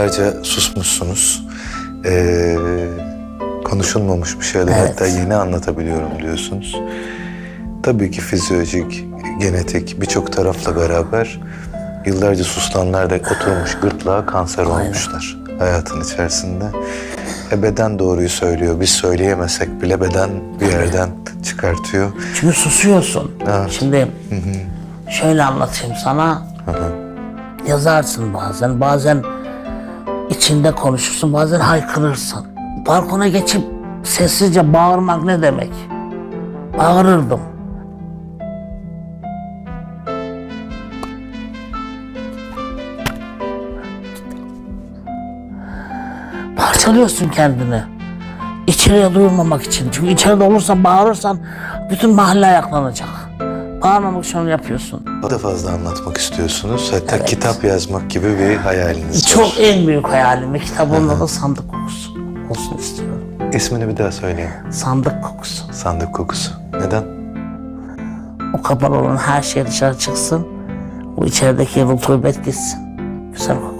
Ayrıca susmuşsunuz. Ee, konuşulmamış bir şeyler Evet. hatta yeni anlatabiliyorum diyorsunuz. Tabii ki fizyolojik, genetik birçok tarafla beraber yıllarca susulanlar da oturmuş gırtlağa kanser olmuşlar hayatın içerisinde. E beden doğruyu söylüyor. Biz söyleyemesek bile beden bir yerden çıkartıyor. Çünkü susuyorsun. Evet. Şimdi şöyle anlatayım sana. Yazarsın bazen, bazen içinde konuşursun, bazen haykırırsın. Balkona geçip sessizce bağırmak ne demek? Bağırırdım. Parçalıyorsun kendini. İçeriye duyulmamak için. Çünkü içeride olursan bağırırsan bütün mahalle ayaklanacak. Onu yapıyorsun. O da fazla anlatmak istiyorsunuz. Hatta kitap yazmak gibi bir hayaliniz var. Çok en büyük hayalim ve kitabımın adı sandık kokusu olsun istiyorum. İsmini bir daha söyleyin. Sandık kokusu. Sandık kokusu. Neden? O kapalı olan her şey dışarı çıksın. O içerideki rutubet gitsin. Güzel koku.